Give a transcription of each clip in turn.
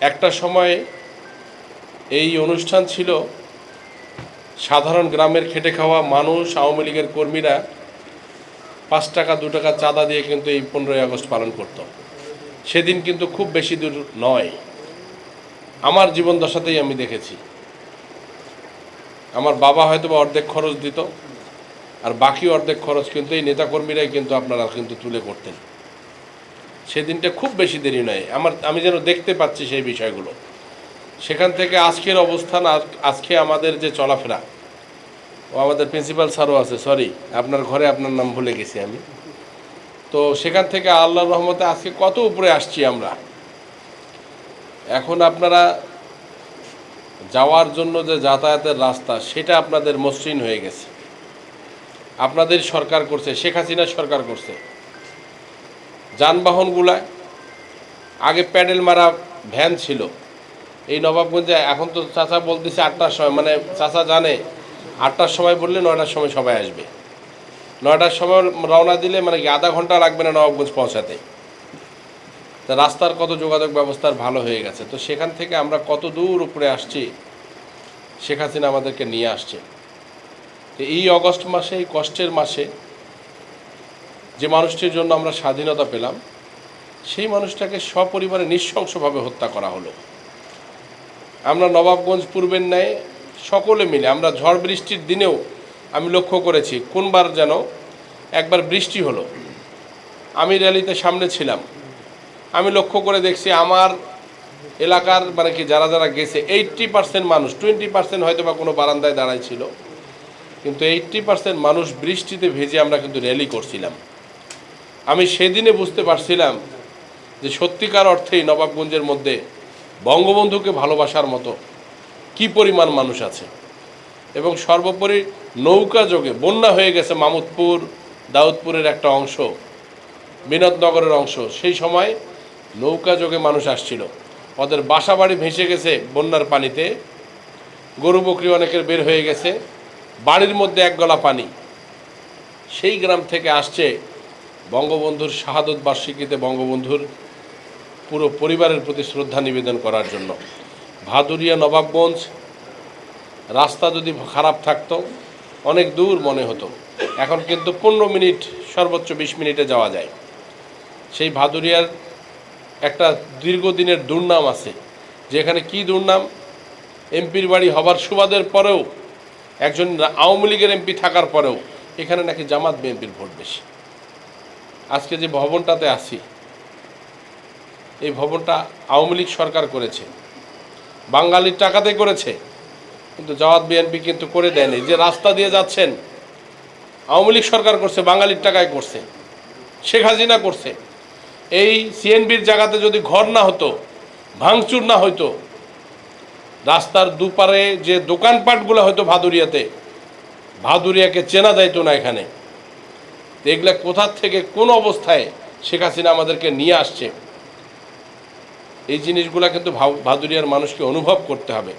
একটা সময় এই অনুষ্ঠান ছিল, সাধারণ গ্রামের খেটে খাওয়া মানুষ, আওয়ামী লীগের কর্মীরা পাঁচ টাকা, দু টাকা চাঁদা দিয়ে কিন্তু এই পনেরোই আগস্ট পালন করত। সেদিন কিন্তু খুব বেশি দূর নয়। আমার জীবন দশাতেই আমি দেখেছি। আমার বাবা হয়তো বা অর্ধেক খরচ দিত, আর বাকি অর্ধেক খরচ কিন্তু এই নেতাকর্মীরাই কিন্তু আপনারা কিন্তু তুলে করতেন। সেদিনটা খুব বেশি দেরি নয়। আমার, আমি যেন দেখতে পাচ্ছি সেই বিষয়গুলো। সেখান থেকে আজকের অবস্থান, আজ- আজকে আমাদের যে চলাফেরা, ও আমাদের প্রিন্সিপাল স্যারও আছে সরি আপনার ঘরে আপনার নাম ভুলে গেছি আমি। তো সেখান থেকে আল্লাহর রহমতে আজকে কত উপরে আসছি আমরা। এখন আপনারা যাওয়ার জন্য যে যাতায়াতের রাস্তা, সেটা আপনাদের মসৃণ হয়ে গেছে। আপনাদের সরকার করছে, শেখ হাসিনা সরকার করছে। যানবাহনগুলা, আগে প্যাডেল মারা ভ্যান ছিল। এই নবাবগঞ্জে এখন তো চাচা বলতেছে আটটার সময় মানে চাচা জানে, আটটার সময় বললে নয়টার সময় সবাই আসবে। নয়টার সময় রওনা দিলে মানে কি আধা ঘণ্টা লাগবে না নবাবগঞ্জ পৌঁছাতে? তা রাস্তার কত যোগাযোগ ব্যবস্থার ভালো হয়ে গেছে। তো সেখান থেকে আমরা কত দূর উপরে আসছি, শেখ হাসিনা আমাদেরকে নিয়ে আসছে। তো এই অগস্ট মাসে, এই কষ্টের মাসে যে মানুষটির জন্য আমরা স্বাধীনতা পেলাম, সেই মানুষটাকে সপরিবারে নৃশংসভাবে হত্যা করা হলো। আমরা নবাবগঞ্জ পূর্বের ন্যায় সকলে মিলে, আমরা ঝড় বৃষ্টির দিনেও আমি লক্ষ্য করেছি, কোনবার যেন একবার বৃষ্টি হলো। আমি র্যালিতে সামনে ছিলাম। আমি লক্ষ্য করে দেখছি আমার এলাকার মানে কি, যারা যারা গেছে এইট্টি পার্সেন্ট মানুষ টোয়েন্টি পার্সেন্ট হয়তো বা কোনো বারান্দায় দাঁড়াই ছিল। কিন্তু এইট্টি পার্সেন্ট মানুষ বৃষ্টিতে ভেজে আমরা কিন্তু র্যালি করছিলাম। আমি সেদিনে বুঝতে পারছিলাম যে সত্যিকার অর্থেই নবাবগঞ্জের মধ্যে বঙ্গবন্ধুকে ভালোবাসার মতো কি পরিমাণ মানুষ আছে। এবং সর্বোপরি নৌকা যোগে বন্যা হয়ে গেছে মামুদপুর, দাউদপুরের একটা অংশ বিনোদনগরের অংশ। সেই সময় নৌকা যোগে মানুষ আসছিল। ওদের বাসা বাড়ি ভেসে গেছে বন্যার পানিতে। গরু বকরি অনেকের বের হয়ে গেছে। বাড়ির মধ্যে এক গলা পানি। সেই গ্রাম থেকে আসছে বঙ্গবন্ধুর শাহাদত বার্ষিকীতে বঙ্গবন্ধুর পুরো পরিবারের প্রতি শ্রদ্ধা নিবেদন করার জন্য। ভাদুরিয়া নবাবগঞ্জ, রাস্তা যদি খারাপ থাকতো, অনেক দূর মনে হতো। এখন কিন্তু পনেরো মিনিট, সর্বোচ্চ বিশ মিনিটে যাওয়া যায়। সেই ভাদুরিয়ার একটা দীর্ঘদিনের দুর্নাম আছে। যেখানে কি দুর্নাম? এমপির বাড়ি হবার সুবাদের পরেও, একজন আওয়ামী লীগের এমপি থাকার পরেও, এখানে নাকি জামাত বিএনপির ভোট বেশি। আজকে যে ভবনটাতে আছি, এই ভবনটা আওয়ামী লীগ সরকার করেছে। বাঙালির টাকাতে করেছে, কিন্তু জামাত বিএনপি কিন্তু করে দেয়নি। যে রাস্তা দিয়ে যাচ্ছেন, আওয়ামী লীগ সরকার করছে, বাঙালির টাকায় করছে, শেখ হাসিনা করছে। এই সিএনবির জায়গাতে যদি ঘর না হতো, ভাঙচুর না হইতো, রাস্তার দুপারে যে দোকানপাটগুলো হয়তো ভাদুরিয়াতে, ভাদুরিয়াকে চেনা যাইতো না এখানে। এগুলা কোথার থেকে কোন অবস্থায় শেখ হাসিনা আমাদেরকে নিয়ে আসছে। এই জিনিসগুলা কিন্তু ভাদুরিয়ার মানুষকে অনুভব করতে হবে।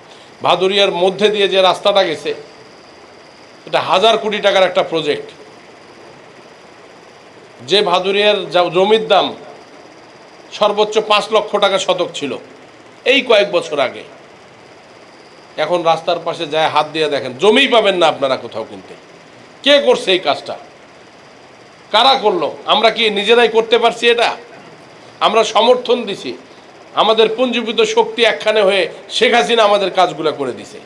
ভাদুরিয়ার মধ্যে দিয়ে যে রাস্তাটা গেছে, এটা হাজার কোটি টাকার একটা প্রজেক্ট। যে ভাদুরিয়ার জমির দাম সর্বোচ্চ পাঁচ লক্ষ টাকা শতক ছিল, এই কয়েক বছর আগে। এখন রাস্তার পাশে যায় হাত দিয়ে দেখেন জমিই পাবেন না আপনারা কোথাও কিনতে। কে করছে এই কাজটা? কারা করল? আমরা কি নিজেরাই করতে পারছি এটা? আমরা সমর্থন দিছি। আমাদের পুঞ্জীবিত শক্তি একখানে হয়ে শেখ হাসিনা আমাদের কাজগুলো করে দিছে।